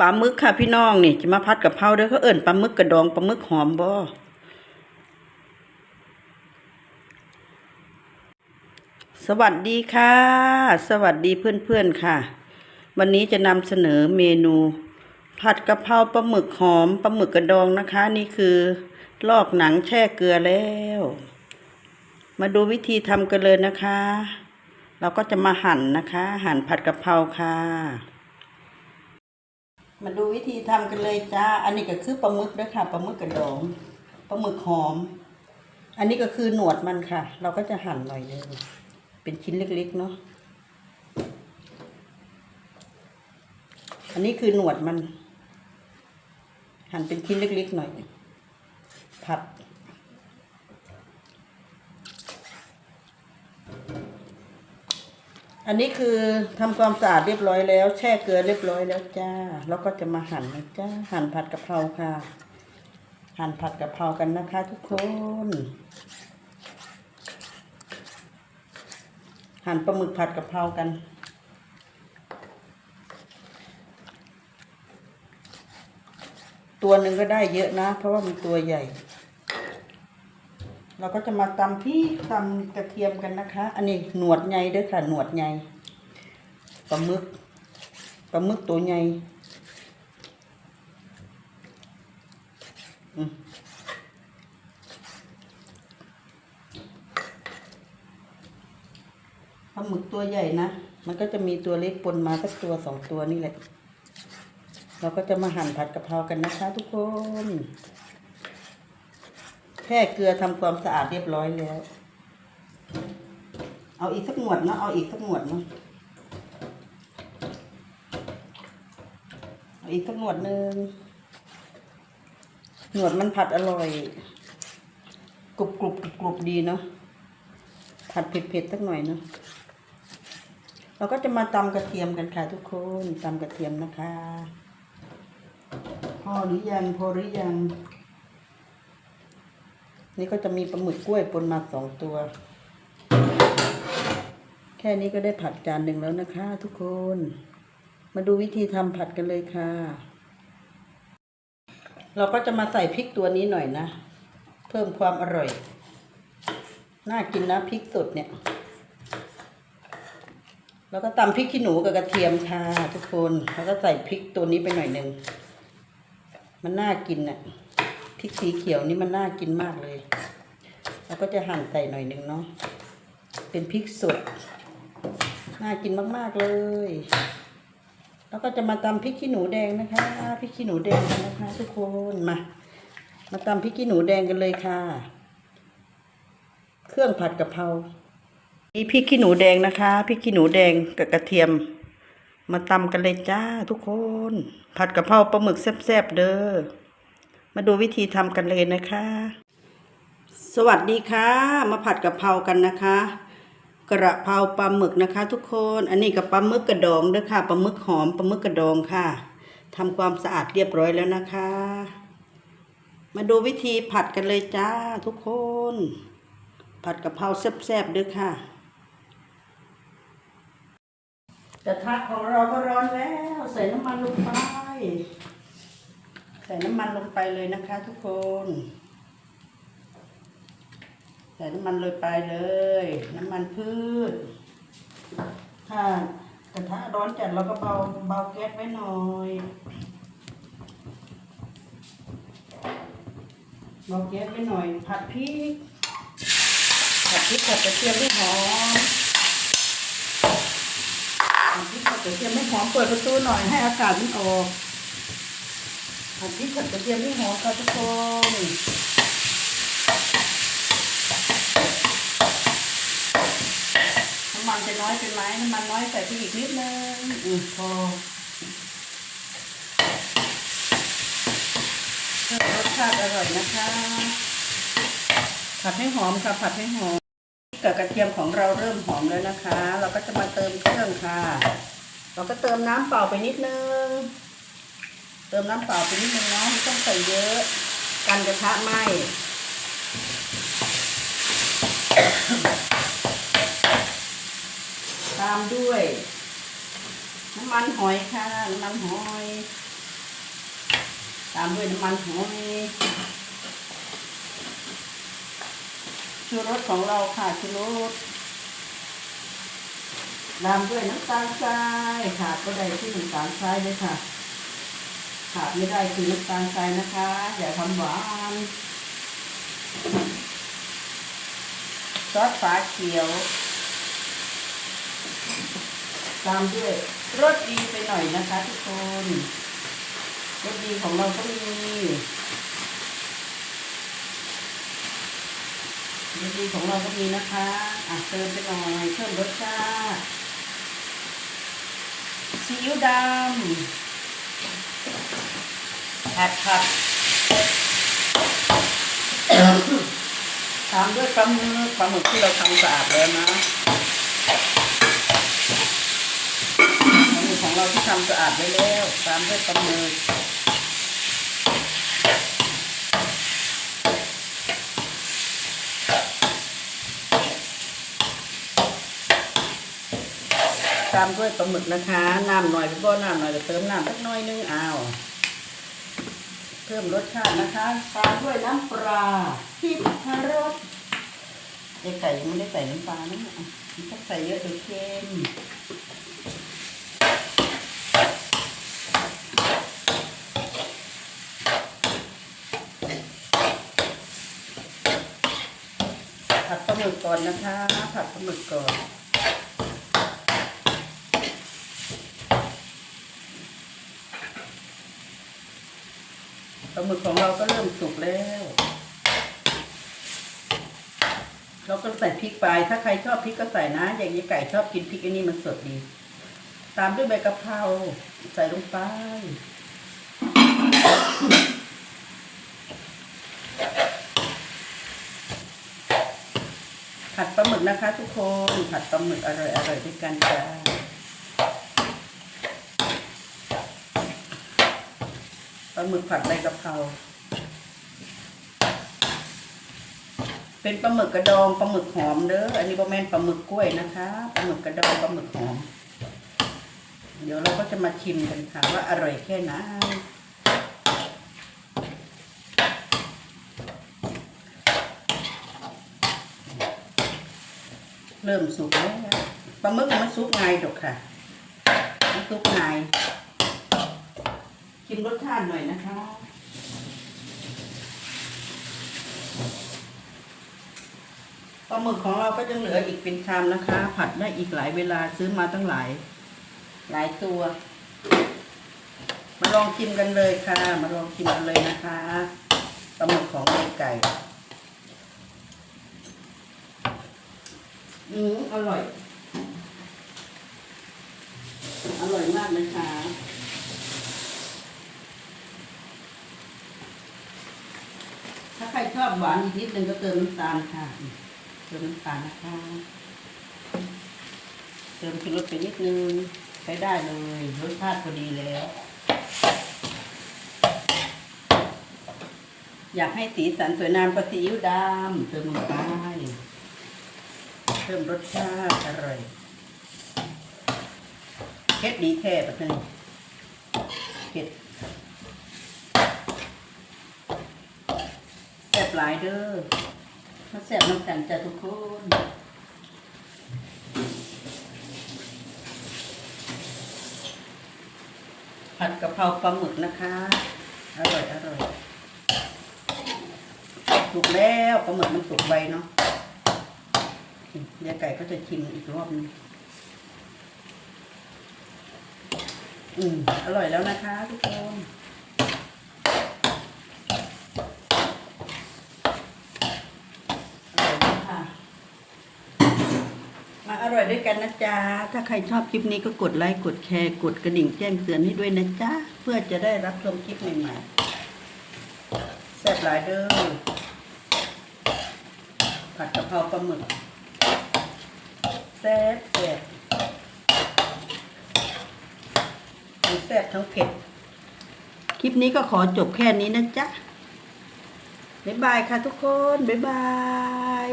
ปลาหมึกค่ะพี่น้องนี่จะมาพัดกับเพราเด้อเขาเอิ่นปลาหมึกกระดองปลาหมึกหอมบ่สวัสดีค่ะ สวัสดีเพื่อนๆค่ะ วันนี้จะนำเสนอเมนู ผัดกะเพราปลาหมึกหอมปลาหมึกกระดองนะคะ นี่คือ ลอกหนังแช่เกลือแล้ว มาดูวิธีทำกันเลยนะคะ เราก็จะมาหั่นนะคะ หั่นผัดกะเพราค่ะ มาดูวิธีทำกันเลยจ้า อันนี้ก็คือปลาหมึกด้วยค่ะปลาหมึกกระดองปลาหมึกหอม อันนี้ก็คือหนวดมันค่ะ เราก็จะหั่นหน่อยนึงเป็นชิ้นเล็กๆเนาะอันนี้คือหนวดมัน หั่นเป็นชิ้นเล็กๆหน่อย ผัด อันนี้คือทำความสะอาดเรียบร้อยแล้ว แช่เกลือเรียบร้อยแล้วจ้า แล้วก็จะมาหั่นนะจ้าหั่นผัดกะเพราค่ะ หั่นผัดกะเพรากันนะคะทุกคน หั่นปลาหมึกผัดกะเพรากันตัวหนึ่งก็ได้เยอะนะ เพราะว่ามันตัวใหญ่ เราก็จะมาตำพริกตำกระเทียมกันนะคะ อันนี้หนวดใหญ่เด้วยค่ะ หนวดใหญ่ปลาหมึกปลาหมึกตัวใหญ่ปลาหมึกตัวใหญ่นะ มันก็จะมีตัวเล็กปนมาสักตัวสองตัวนี่แหละ เราก็จะมาหั่นผัดกะเพรากันนะคะทุกคน แค่เกลือทำความสะอาดเรียบร้อยแล้ว เอาอีกสักหมวดเนาะเอาอีกสักหมวดเนาะเอาอีกสักหมวดหนึ่งหนวดมันผัดอร่อยกรุบกรุบกรุบกรุบดีเนาะผัดเผ็ดเผ็ดสักหน่อยเนาะเราก็จะมาตำกระเทียมกันค่ะทุกคนตำกระเทียมนะคะ พอหรือยังพอหรือยัง นี่ก็จะมีปลาหมึกกล้วยปนมาสองตัว แค่นี้ก็ได้ผัดจานหนึ่งแล้วนะคะ ทุกคน มาดูวิธีทำผัดกันเลยค่ะ เราก็จะมาใส่พริกตัวนี้หน่อยนะ เพิ่มความอร่อย น่ากินนะพริกสดเนี่ย แล้วก็ตำพริกขี้หนูกับกระเทียมค่ะทุกคน แล้วก็ใส่พริกตัวนี้ไปหน่อยหนึ่ง มันน่ากินน่ะ พริกสีเขียวนี่มันน่ากินมากเลย แล้วก็จะหั่นใส่หน่อยหนึ่งเนาะ เป็นพริกสด น่ากินมากๆเลย แล้วก็จะมาตำพริกขี้หนูแดงนะคะ พริกขี้หนูแดงกันนะคะทุกคน มา มาตำพริกขี้หนูแดงกันเลยค่ะ เครื่องผัดกะเพรามีพริกขี้หนูแดงนะคะ พริกขี้หนูแดงกับกระเทียม มาตำกันเลยจ้าทุกคน ผัดกะเพราปลาหมึกแซ่บๆเด้อ มาดูวิธีทำกันเลยนะคะ สวัสดีค่ะ มาผัดกะเพรากันนะคะ กระเพราปลาหมึกนะคะ ทุกคน อันนี้กับปลาหมึกกระดองด้วยค่ะปลาหมึกหอมปลาหมึกกระดองค่ะทำความสะอาดเรียบร้อยแล้วนะคะ มาดูวิธีผัดกันเลยจ้าทุกคน ผัดกะเพราแซ่บๆด้วยค่ะกระทะของเราก็ร้อนแล้ว ใส่น้ำมันลงไป ใส่น้ำมันลงไปเลยนะคะ ทุกคน ใส่น้ำมันเลยไปเลย น้ำมันพืชถ้ากระทะร้อนจัดเราก็เบาเบาแก๊สไว้หน่อยเบาแก๊สไว้หน่อย ผัดพริกผัดพริกผัดกระเทียมให้หอมผัดพริกผัดกระเทียมไม่หอมเปิดประตูหน่อยให้อากาศมันออก ผัดพริกผัดกระเทียมไม่หอมค่ะทุกคนน้ำมันจะน้อยเป็นไหมน้ำมันน้อยใส่ไปอีกนิดนึงอืมพอเพื่อรสชาติอร่อยนะคะ ผัดให้หอมค่ะผัดให้หอมกับกระเทียมของเราเริ่มหอมแล้วนะคะ เราก็จะมาเติมเครื่องค่ะ เราก็เติมน้ำเปล่าไปนิดนึง ติมน้ำเปล่าไปนิดนึงเนาะไม่ต้องใส่เยอะกันกระทะไหมตามด้วยน้ำมันหอยค่ะน้ำมันหอย ตามด้วยน้ำมันหอยชูรสของเราค่ะชูรสตามด้วยน้ำตาลทรายขาดก็ได้ที่น้ำตาลทรายเลยค่ะ ขาดไม่ได้คือน้ำตาลทรายนะคะ อย่าทำหวานซอสฝาเขียว ตามด้วยรสดีไปหน่อยนะคะทุกคนรสดีของเราก็มีรสดีของเราก็มีนะคะอะเติมไปหน่อยเพิ่มรสชาติซีอิ๊วดำ ผัดผัดตามด้วยปลาหมึกปลาหมึกที่เราทำสะอาดแล้วนะปลาหมึกของเราที่ทำสะอาดไว้แล้ว ตามด้วยปลาหมึก ตามด้วยปลาหมึกนะคะ น้ำหน่อยพี่พ่อน้ำหน่อยจะเติมน้ำสักน่อยนึงอ้าวเพิ่มรสชาตินะคะตามด้วยน้ำปลาพริกพารสไอไก่ยังไม่ได้ใส่น้ำปลานะอะถ้าใส่เยอะเดี๋ยวเค็มผัดปลาหมึกก่อนนะคะ ผัดปลาหมึกก่อน ปลา หมึกของเราก็เริ่มสุกแล้ว เราก็ใส่พริกไปถ้าใครชอบพริกก็ใส่นะ อย่างยายไก่ชอบกินพริกอันนี้มันสดดี ตามด้วยใบกะเพราใส่ลงไปผัดปลาหมึกนะคะทุกคน ผัดปลาหมึกอร่อยอร่อยด้วยกันจ้า ปลาหมึกผัดใบกะเพราเป็นปลาหมึกกระดองปลาหมึกหอมเด้ออันนี้บะแมนปลาหมึกกล้วยนะคะปลาหมึกกระดองปลาหมึกหอม เดี๋ยวเราก็จะมาชิมกันค่ะว่าอร่อยแค่ไหนเริ่มสุกแล้วปลาหมึกมันสุกง่ายดอกค่ะมันสุกง่าย ชิมรสชาติหน่อยนะคะปลาหมึกของเราก็ยังเหลืออีกเป็นชามนะคะ ผัดได้อีกหลายเวลาซื้อมาตั้งหลาย หลายตัว มาลองชิมกันเลยค่ะ มาลองชิมกันเลยนะคะปลาหมึกของยายไก่อืมอร่อย อร่อยมากเลยค่ะ ถ้าใครชอบ หวานอีกนิดนึงก็เติมน้ำตาลค่ะ เติมน้ำตาลนะคะ เติมชูรสไปนิดนึงใช้ได้เลยรสชาติพอดีแล้ว อยากให้สีสันสวยงามก็ซีอิ๊วดำเติมลงไปเพิ่มรสชาติอร่อยเผ็ดดีแท้แบบนี้เผ็ด แซ่บ หลายเด้อมาแซ่บน้ำกันจ้ะทุกคนผัดกะเพราปลาหมึกนะคะ อร่อยอร่อยสุกแล้วปลาหมึกมันสุกไวเนาะยายไก่ก็จะชิมอีกรอบนึงอืมอร่อยแล้วนะคะทุกคน อร่อยมากค่ะ มาอ ร่อยด้วยกันนะจ๊ะ ถ้าใครชอบคลิปนี้ก็กดไลค์ กดแชร์ กดกระดิ่งแจ้งเตือนให้ด้วยนะจ๊ะ เพื่อจะได้รับชมคลิปใหม่ๆแซ่บหลายเด้อ ผัดกะเพราปลาหมึกแซ่บแซ่บทั้งแซ่บทั้งเผ็ด คลิปนี้ก็ขอจบแค่นี้นะจ๊ะ บ๊ายบายค่ะทุกคน บ๊ายบาย